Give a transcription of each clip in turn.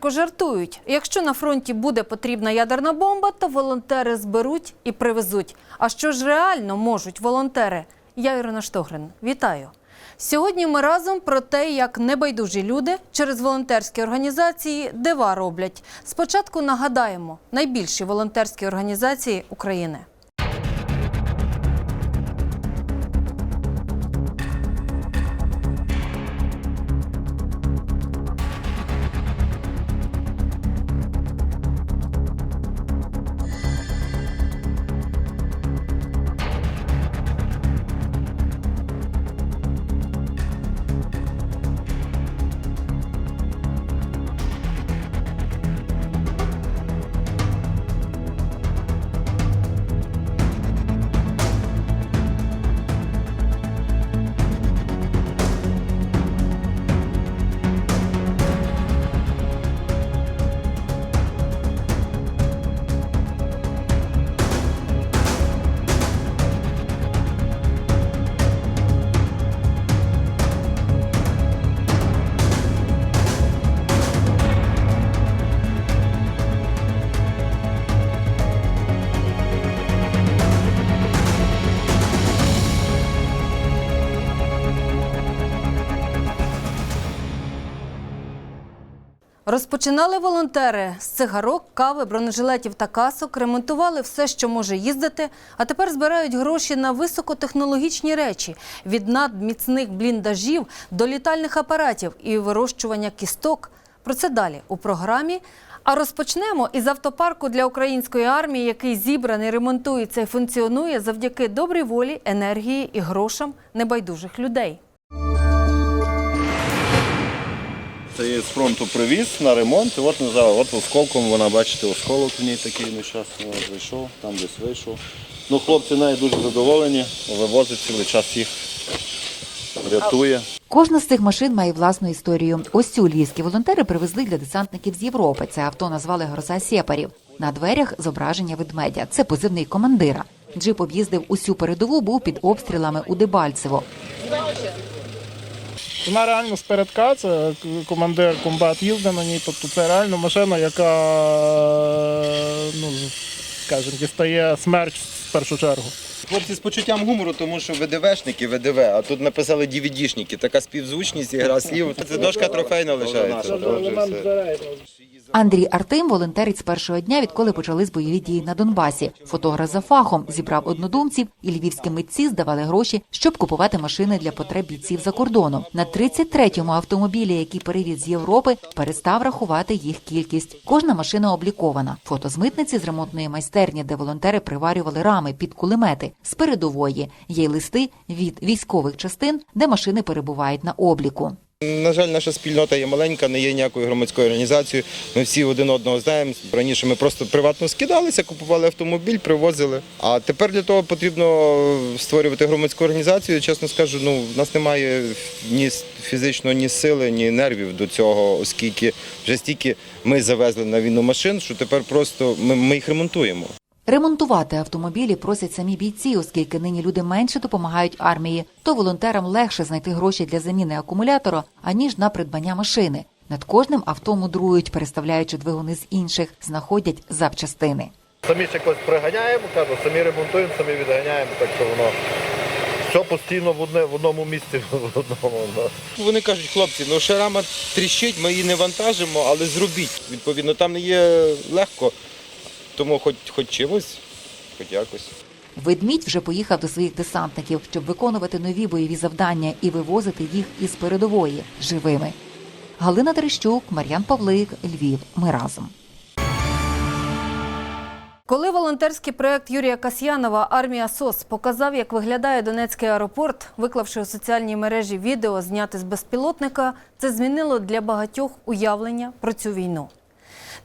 Гірко жартують. Якщо на фронті буде потрібна ядерна бомба, то волонтери зберуть і привезуть. А що ж реально можуть волонтери? Я Ірина Штогрин. Вітаю. Сьогодні ми разом про те, як небайдужі люди через волонтерські організації дива роблять. Спочатку нагадаємо найбільші волонтерські організації України. Розпочинали волонтери з цигарок, кави, бронежилетів та касок, ремонтували все, що може їздити, а тепер збирають гроші на високотехнологічні речі від надміцних бліндажів до літальних апаратів і вирощування кісток. Про це далі у програмі. А розпочнемо із автопарку для української армії, який зібраний, ремонтується і функціонує завдяки добрій волі, енергії і грошам небайдужих людей. Це є з фронту привіз на ремонт. І от не знаю, от осколком вона, бачите, осколок в ній такий нещасний зайшов, там десь вийшов. Ну, хлопці нею дуже задоволені, вивозить цілий час їх, рятує. Кожна з цих машин має власну історію. Ось цю львівські волонтери привезли для десантників з Європи. Це авто назвали Гроза Сєпарів. На дверях зображення ведмедя. Це позивний командира. Джип об'їздив усю передову, був під обстрілами у Дебальцево. Вона реально з передка, це командир комбат їздить на ній. Тобто це реально машина, яка ну, скажімо, дістає смерть в першу чергу. Хлопці з почуттям гумору, тому що ВДВшники, ВДВ, а тут написали DVD-шники. Така співзвучність і гра слів. Це дошка трофейна лишається. Андрій Артем волонтерить з першого дня, відколи почались бойові дії на Донбасі. Фотограф за фахом зібрав однодумців, і львівські митці здавали гроші, щоб купувати машини для потреб бійців за кордоном. На 33-му автомобілі, який перевіз з Європи, перестав рахувати їх кількість. Кожна машина облікована. Фото з митниці з ремонтної майстерні, де волонтери приварювали рами під кулемети. З передової є й листи від військових частин, де машини перебувають на обліку. На жаль, наша спільнота є маленька, не є ніякою громадською організацією. Ми всі один одного знаємо. Раніше ми просто приватно скидалися, купували автомобіль, привозили. А тепер для того потрібно створювати громадську організацію. Чесно скажу, ну в нас немає ні фізично, ні сили, ні нервів до цього, оскільки вже стільки ми завезли на війну машин, що тепер просто ми, ми їх ремонтуємо. Ремонтувати автомобілі просять самі бійці, оскільки нині люди менше допомагають армії, то волонтерам легше знайти гроші для заміни акумулятора, аніж на придбання машини. Над кожним авто мудрують, переставляючи двигуни з інших, знаходять запчастини. Самі ще когось приганяємо, кажу, самі ремонтуємо, самі відганяємо, так що воно все постійно в, одне, в одному місці. В одному, да. Вони кажуть, хлопці, ну ще рама тріщить, ми її не вантажимо, але зробіть. Відповідно, там не є легко, тому хоч, хоч чимось, хоч якось. Ведмідь вже поїхав до своїх десантників, щоб виконувати нові бойові завдання і вивозити їх із передової живими. Галина Терещук, Мар'ян Павлик, Львів. Ми разом. Коли волонтерський проект Юрія Касьянова Армія СОС показав, як виглядає Донецький аеропорт, виклавши у соціальній мережі відео, зняте з безпілотника, це змінило для багатьох уявлення про цю війну.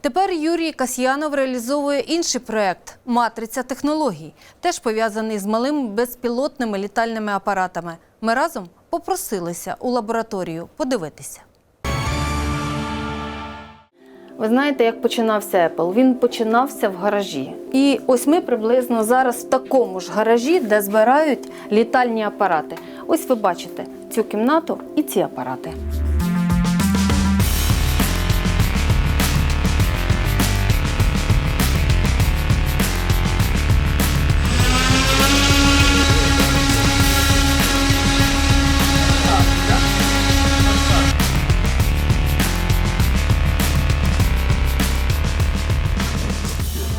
Тепер Юрій Касьянов реалізовує інший проект Матриця технологій, теж пов'язаний з малими безпілотними літальними апаратами. Ми разом попросилися у лабораторію подивитися. Ви знаєте, як починався Apple? Він починався в гаражі. І ось ми приблизно зараз в такому ж гаражі, де збирають літальні апарати. Ось ви бачите цю кімнату і ці апарати.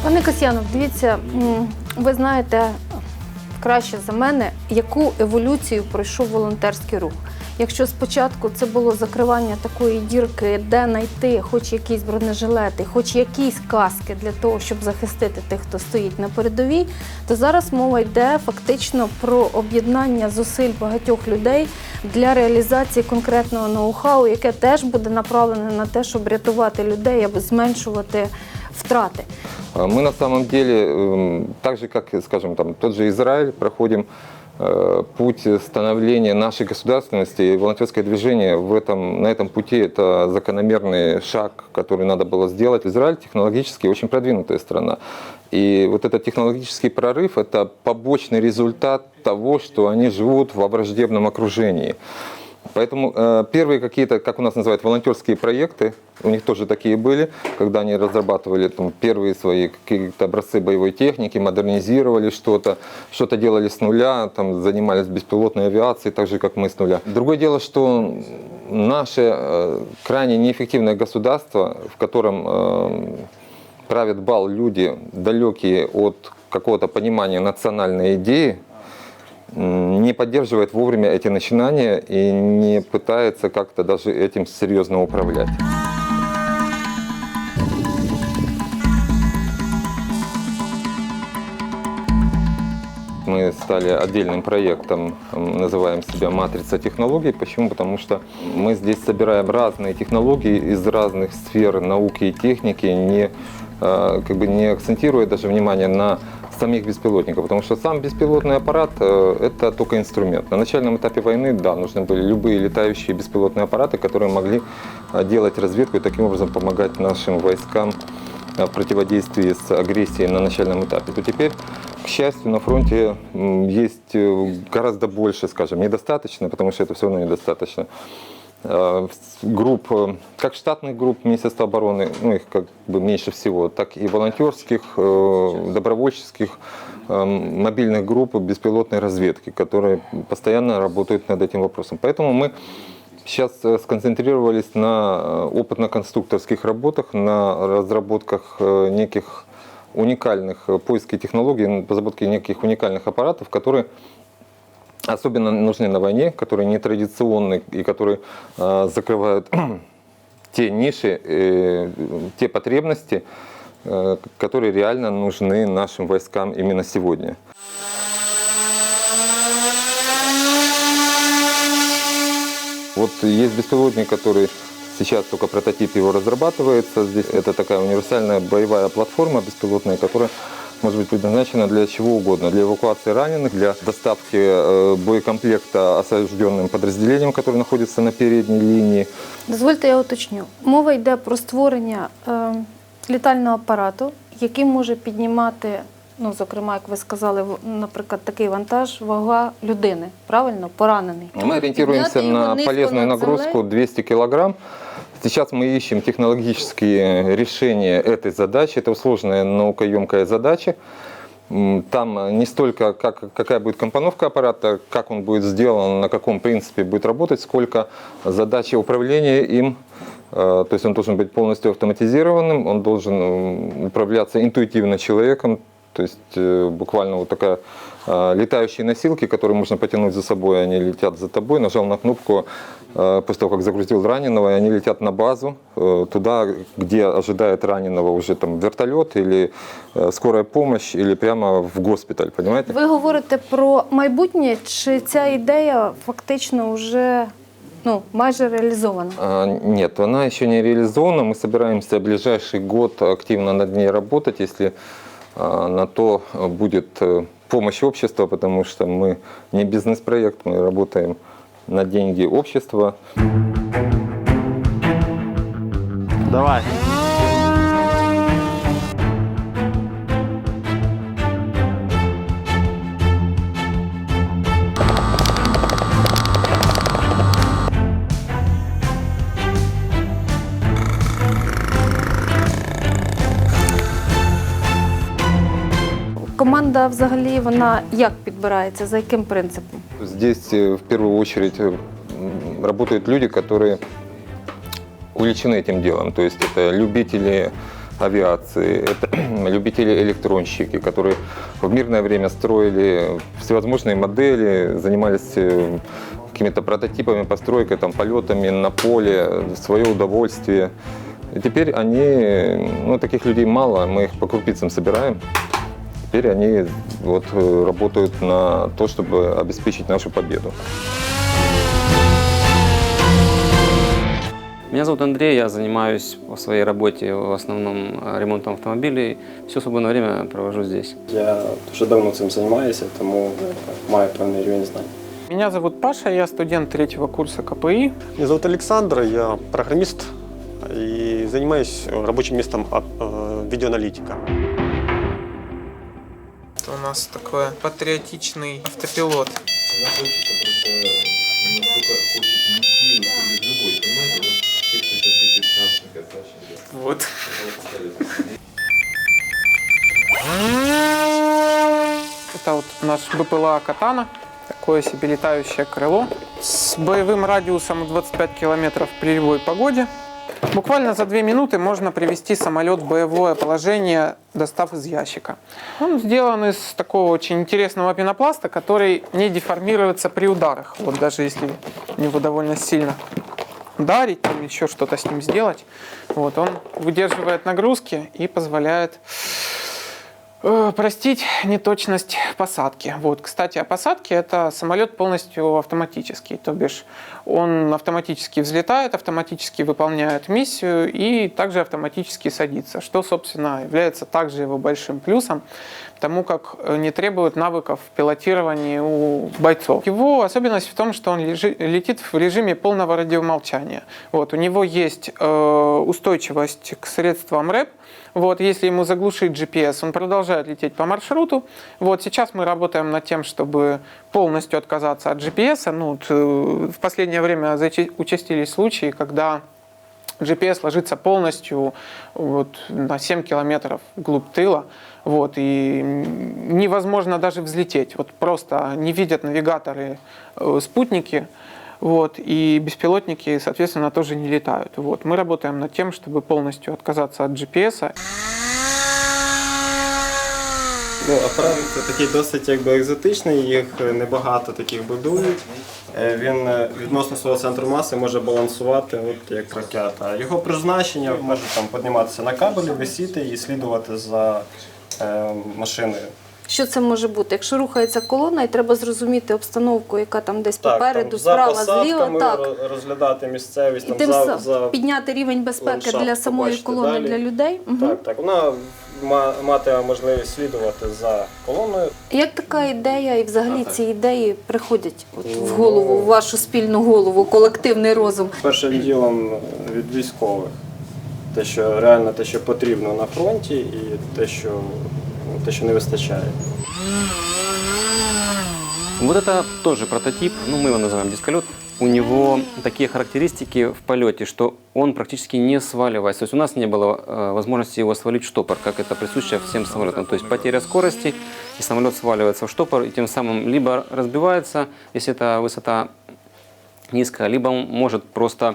Пане Касьянов, дивіться, ви знаєте краще за мене, яку еволюцію пройшов волонтерський рух. Якщо спочатку це було закривання такої дірки, де знайти хоч якісь бронежилети, хоч якісь каски для того, щоб захистити тих, хто стоїть на передовій, то зараз мова йде фактично про об'єднання зусиль багатьох людей для реалізації конкретного ноу-хау, яке теж буде направлене на те, щоб рятувати людей або зменшувати втрати. А Мы на самом деле, так же как, скажем, там, тот же Израиль, проходим э, путь становления нашей государственности. И волонтерское движение в этом, на этом пути это закономерный шаг, который надо было сделать. Израиль технологически очень продвинутая страна. И вот этот технологический прорыв – это побочный результат того, что они живут во враждебном окружении. Поэтому э, первые какие-то, как у нас называют, волонтерские проекты, у них тоже такие были, когда они разрабатывали там, первые свои какие-то образцы боевой техники, модернизировали что-то, что-то делали с нуля, там, занимались беспилотной авиацией, так же, как мы с нуля. Другое дело, что наше э, крайне неэффективное государство, в котором э, правят бал люди, далекие от какого-то понимания национальной идеи, не поддерживает вовремя эти начинания и не пытается как-то даже этим серьезно управлять. Мы стали отдельным проектом, называем себя «Матрица технологий». Почему? Потому что мы здесь собираем разные технологии из разных сфер науки и техники, не, э, как бы не акцентируя даже внимание на самих беспилотников, потому что сам беспилотный аппарат э, – это только инструмент. На начальном этапе войны, да, нужны были любые летающие беспилотные аппараты, которые могли э, делать разведку и таким образом помогать нашим войскам э, в противодействии с агрессией на начальном этапе, то теперь, к счастью, на фронте есть гораздо больше, скажем, недостаточно, потому что это все равно недостаточно, групп, э, как штатных групп Министерства обороны, ну их как бы меньше всего, так и волонтерских, э, добровольческих, э, мобильных групп беспилотной разведки, которые постоянно работают над этим вопросом. Поэтому мы Сейчас э, сконцентрировались на э, опытно-конструкторских работах, на разработках э, неких уникальных э, поиске технологий, м, разработке неких уникальных аппаратов, которые особенно нужны на войне, которые нетрадиционны и которые э, закрывают те ниши, э, те потребности, э, которые реально нужны нашим войскам именно сегодня. Вот есть беспилотник, который сейчас только прототип его разрабатывается. Здесь это такая универсальная боевая платформа беспилотная, которая может быть предназначена для чего угодно. Для эвакуации раненых, для доставки э, боекомплекта осажденным подразделениям, которые находятся на передней линии. Дозвольте, я уточню. Мова йде про створення е, літального апарату, який може піднімати, ну, зокрема, як ви сказали, в- наприклад, такий вантаж, вага людини, правильно, поранений. Мы ориентируемся Подняти його на низько полезную над нагрузку землею. 200 килограмм. Сейчас мы ищем технологические решения этой задачи. Это сложная наукоемкая задача. Там не столько, как, какая будет компоновка аппарата, как он будет сделан, на каком принципе будет работать, сколько задача управления им. Э, То есть он должен быть полностью автоматизированным, он должен управляться интуитивно человеком. То есть э, буквально вот такая э, летающие носилки, которые можно потянуть за собой, они летят за тобой. Нажал на кнопку после того, как загрузил раненого, и они летят на базу, э, туда, где ожидает раненого уже там вертолет или э, скорая помощь, или прямо в госпиталь, понимаете? Ви говорите про майбутнє, чи ця ідея фактично вже ну, майже реалізована? А, Нет, она еще не реализована. Мы собираемся в ближайший год активно над ней работать, если а, на то будет э, помощь общества, потому что мы не бизнес-проект, мы работаем на деньги общества. Давай. взагалі вона як підбирається, за яким принципом? Здесь э, в первую очередь э, м, работают люди, которые увлечены этим делом. То есть это любители авиации, это любители-электронщики, которые в мирное время строили всевозможные модели, занимались э, какими-то прототипами, постройкой, там, полетами на поле, в свое удовольствие. И теперь они, ну, таких людей мало, мы их по крупицам собираем. Теперь они вот, э, работают на то, чтобы обеспечить нашу победу. Меня зовут Андрей, я занимаюсь по своей работе в основном э, ремонтом автомобилей. Все свободное время провожу здесь. Я дуже давно цим займаюся, тому маю певний рівень знань. Меня зовут Паша, я студент третьего курса КПИ. Меня зовут Александр, я программист и занимаюсь рабочим местом а, э, видеоаналитика. Это у нас такой патриотичный автопилот. Вот. Это вот наш БПЛА «Катана». Такое себе летающее крыло с боевым радиусом 25 километров при любой погоде. Буквально за две минуты можно привести самолет в боевое положение, достав из ящика. Он сделан из такого очень интересного пенопласта, который не деформируется при ударах. Вот даже если в него довольно сильно ударить, там еще что-то с ним сделать. Вот, он выдерживает нагрузки и позволяет простить неточность посадки. Вот, кстати, о посадке это самолет полностью автоматический, то бишь он автоматически взлетает, автоматически выполняет миссию и также автоматически садится, что, собственно, является также его большим плюсом, потому как э, не требует навыков пилотирования у бойцов. Его особенность в том, что он лежи- летит в режиме полного радиомолчания. Вот, у него есть э, устойчивость к средствам РЭП, вот, если ему заглушить GPS, он продолжает лететь по маршруту. Вот, сейчас мы работаем над тем, чтобы полностью отказаться от GPS. Ну, э, в последнее время участились случаи, когда GPS ложится полностью вот, на 7 километров вглубь тыла. Вот, и невозможно даже взлететь. Вот просто не видят навигаторы э, спутники. Вот, и беспилотники, соответственно, тоже не летают. Вот. Мы работаем над тем, чтобы полностью отказаться от GPS. Ну, апарат такий досить якби екзотичний, їх небагато таких будують. Е, Він е, відносно свого центру маси може балансувати от як ракета. Його призначення може там підніматися на кабелі, висіти і слідувати за е, машиною. Що це може бути? Якщо рухається колона, і треба зрозуміти обстановку, яка там десь попереду, там, справа, за зліва, так. розглядати місцевість, І там, тим за, за... підняти рівень безпеки для самої колони далі. для людей. Мгм. Так, так. Вона ма- матиме можливість слідувати за колоною. Як така ідея, і взагалі ці ідеї приходять от в голову, в вашу спільну голову, колективний розум? Першим ділом від військових. Те, що реально те, що потрібно на фронті, і те, що, те, що не вистачає. Вот это тоже прототип, ну мы его называем дисколет. У него такие характеристики в полете, что он практически не сваливается. То есть у нас не было э, возможности его свалить в штопор, как это присуще всем самолетам. То есть потеря скорости, и самолет сваливается в штопор, и тем самым либо разбивается, если это высота низкая, либо он может просто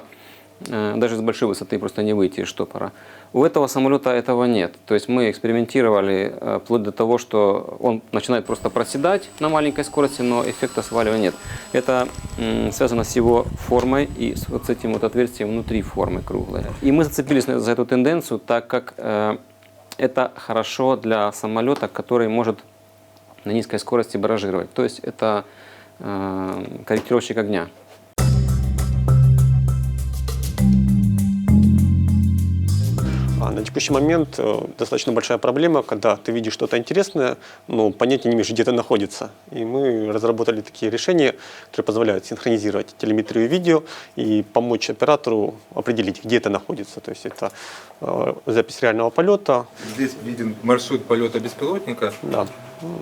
э, даже с большой высоты просто не выйти из штопора. У этого самолета этого нет. То есть мы экспериментировали э, вплоть до того, что он начинает просто проседать на маленькой скорости, но эффекта сваливания нет. Это м, связано с его формой и с вот с этим вот отверстием внутри формы круглой. И мы зацепились на- за эту тенденцию, так как э, это хорошо для самолета, который может на низкой скорости баражировать. То есть это э, корректировщик огня. Текущий момент э, достаточно большая проблема, когда ты видишь что-то интересное, но понятия не имеешь, где это находится. И мы разработали такие решения, которые позволяют синхронизировать телеметрию видео и помочь оператору определить, где это находится. То есть это э, запись реального полета, Здесь виден маршрут полета беспилотника, да,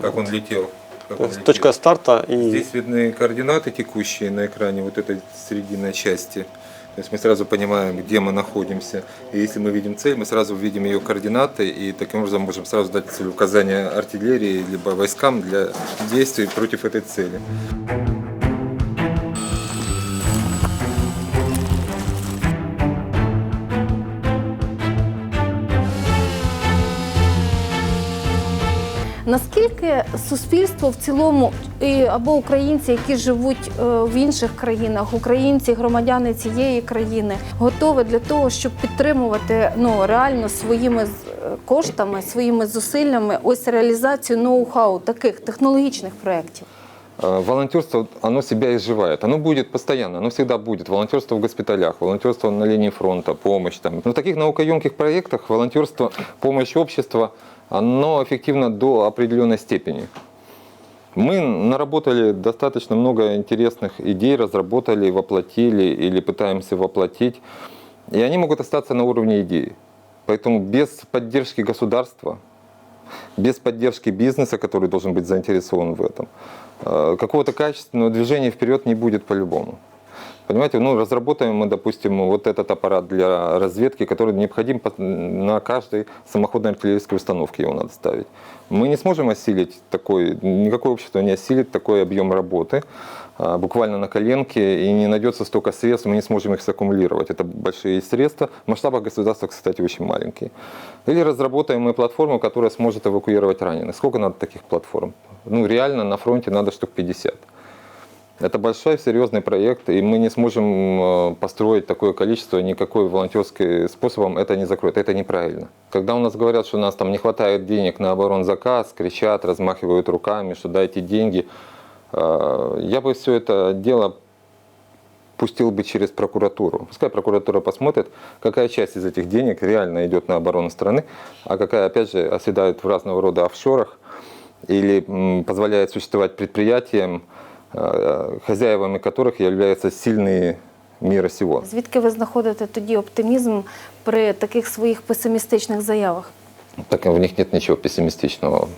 как он летел. как он летел. точка старта и Здесь видны координаты текущие на экране вот этой срединной части. То есть мы сразу понимаем, где мы находимся. И если мы видим цель, мы сразу видим ее координаты и таким образом можем сразу дать целеуказания артиллерии либо войскам для действий против этой цели. Наскільки суспільство в цілому або українці, які живуть е, в інших країнах, українці, громадяни цієї країни, готові для того, щоб підтримувати ну реально своїми е, коштами, своїми зусиллями ось реалізацію ноу-хау таких технологічних проєктів? Э, Волонтерство, оно себя изживает. Оно будет постоянно, оно всегда будет. Волонтерство в госпиталях, волонтерство на линии фронта, помощь. Там. Но в таких наукоемких проектах волонтерство, помощь общества, оно эффективно до определенной степени. Мы наработали достаточно много интересных идей, разработали, воплотили или пытаемся воплотить. И они могут остаться на уровне идеи. Поэтому без поддержки государства, без поддержки бизнеса, который должен быть заинтересован в этом, э, какого-то качественного движения вперед не будет по-любому. Понимаете, ну, разработаем мы, допустим, вот этот аппарат для разведки, который необходим на каждой самоходной артиллерийской установке его надо ставить. Мы не сможем осилить такой, никакое общество не осилит такой объем работы, а, буквально на коленке, и не найдется столько средств, мы не сможем их саккумулировать. Это большие средства. В масштабах государства, кстати, очень маленькие. Или разработаем мы платформу, которая сможет эвакуировать раненых. Сколько надо таких платформ? Ну, реально на фронте надо штук 50. Это большой серьезный проект, и мы не сможем э, построить такое количество, никакой волонтерский способом это не закроет. Это неправильно. Когда у нас говорят, что у нас там не хватает денег на оборонзаказ, кричат, размахивают руками, что дайте деньги, э, я бы все это дело пустил бы через прокуратуру. Пускай прокуратура посмотрит, какая часть из этих денег реально идет на оборону страны, а какая, опять же, оседает в разного рода офшорах или позволяет существовать предприятиям, хозяевами которых являются сильные мира сего. Звідки ви знаходите тоді оптимізм при таких своїх песимістичних заявах? Так в них нет ничего пессимистичного.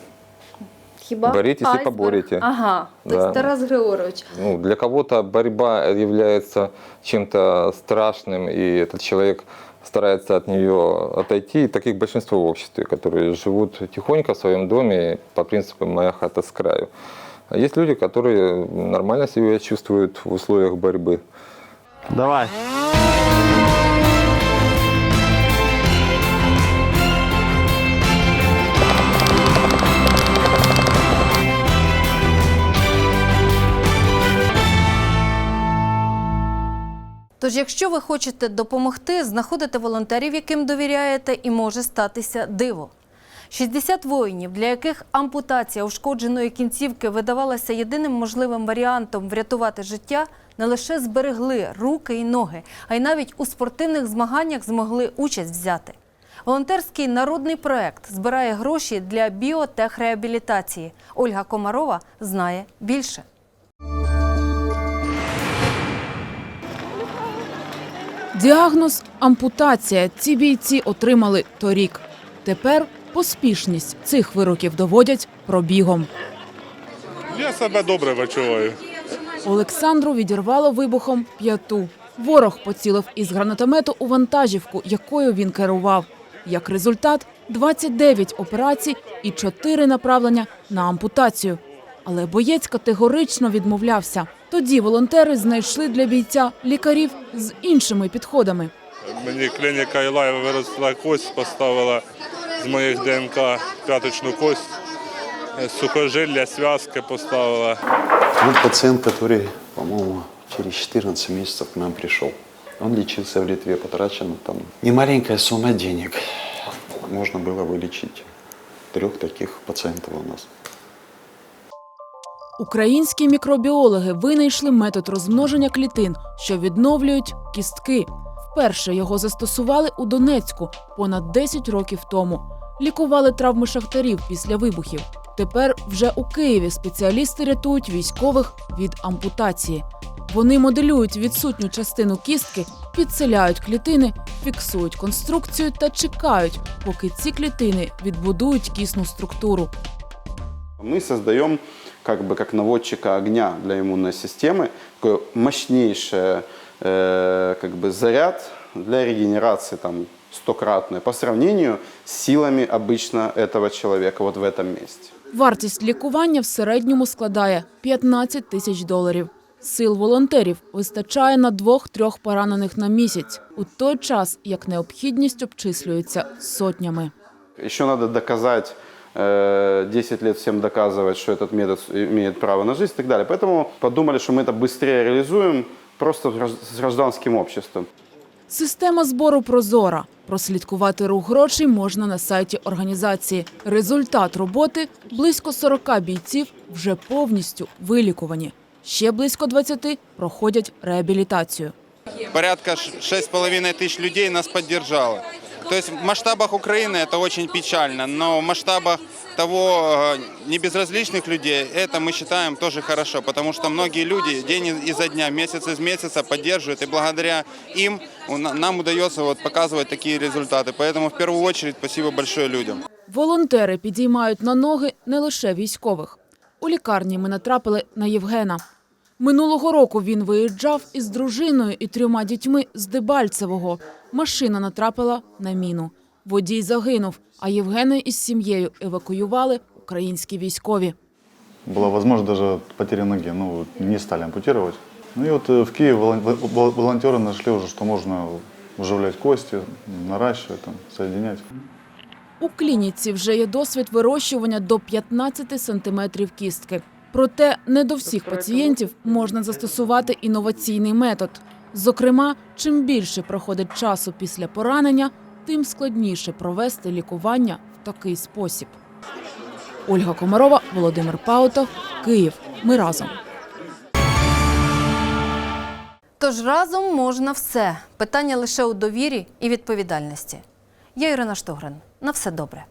Хіба Борітесь і айсберг? поборете. Ага, Да. тобто Тарас Григорович. Ну, для кого-то борьба является чем-то страшным, и этот человек старается от нее отойти. И таких большинство в обществе, которые живут тихонько в своем доме по принципу «моя хата с краю». А есть люди, которые нормально себя чувствуют в условиях борьбы. Давай. Тож, якщо ви хочете допомогти, знаходите волонтерів, яким довіряєте, і може статися диво. 60 воїнів, для яких ампутація ушкодженої кінцівки видавалася єдиним можливим варіантом врятувати життя, не лише зберегли руки і ноги, а й навіть у спортивних змаганнях змогли участь взяти. Волонтерський народний проект збирає гроші для біотехреабілітації. Ольга Комарова знає більше. Діагноз ампутація ці бійці отримали торік. Тепер поспішність цих вироків доводять пробігом. Я себе добре відчуваю. Олександру відірвало вибухом п'яту. Ворог поцілив із гранатомету у вантажівку, якою він керував. Як результат, 29 операцій і 4 направлення на ампутацію. Але боєць категорично відмовлявся. Тоді волонтери знайшли для бійця лікарів з іншими підходами. Мені клініка Ілаєва виросла кость, поставила з моїх ДНК п'яточну кость, е, сухожилля, зв'язки поставила. Вот пациент, который, по-моему, через 14 месяцев к нам пришел. Он лечился в Литве, потрачено там немаленькая сумма денег. Можно было вылечить трех таких пациентов у нас. Українські мікробіологи винайшли метод розмноження клітин, що відновлюють кістки. Вперше його застосували у Донецьку понад 10 років тому. Лікували травми шахтарів після вибухів. Тепер вже у Києві спеціалісти рятують військових від ампутації. Вони моделюють відсутню частину кістки, підселяють клітини, фіксують конструкцію та чекають, поки ці клітини відбудують кісну структуру. Мы создаем как бы как наводчика огня для иммунной системы, такой мощнейший э, как бы заряд для регенерации там стократной по сравнению с силами обычно этого человека вот в этом месте. Вартість лікування в середньому складає 15 тисяч доларів. Сил волонтерів вистачає на двох-трьох поранених на місяць, у той час як необхідність обчислюється сотнями. Еще надо доказать э, 10 лет всем доказывать, что этот метод имеет право на жизнь и так далее. Поэтому подумали, что мы это быстрее реализуем просто с гражд- с гражданским обществом. Система збору прозора. Прослідкувати рух грошей можна на сайті організації. Результат роботи близько 40 бійців вже повністю вилікувані. Ще близько 20 проходять реабілітацію. порядка ш- 6,5 тысяч людей нас поддержало. То есть в масштабах Украины это очень печально, но в масштабах того э, небезразличных людей это мы считаем тоже хорошо, потому что многие люди день изо дня, месяц из месяца поддерживают, и благодаря им у на- нам удается вот показывать такие результаты. Поэтому в первую очередь спасибо большое людям. Волонтери підіймають на ноги не лише військових. У лікарні ми натрапили на Євгена. Минулого року він виїжджав із дружиною і трьома дітьми з Дебальцевого. Машина натрапила на міну. Водій загинув, а Євгена із сім'єю евакуювали українські військові. Была возможность даже потери ноги, ну, не стали ампутировать. Ну и вот э, в Киеве волон- вол- волонтеры нашли уже, что можно уживлять кости, наращивать, там, соединять. У клініці вже є досвід вирощування до 15 сантиметрів кістки. Проте не до всіх пацієнтів можна застосувати інноваційний метод. Зокрема, чим більше проходить часу після поранення, тим складніше провести лікування в такий спосіб. Ольга Комарова, Володимир Паутов, Київ. Ми разом. Тож разом можна все. Питання лише у довірі і відповідальності. Я Ірина Штогрин. На все добре.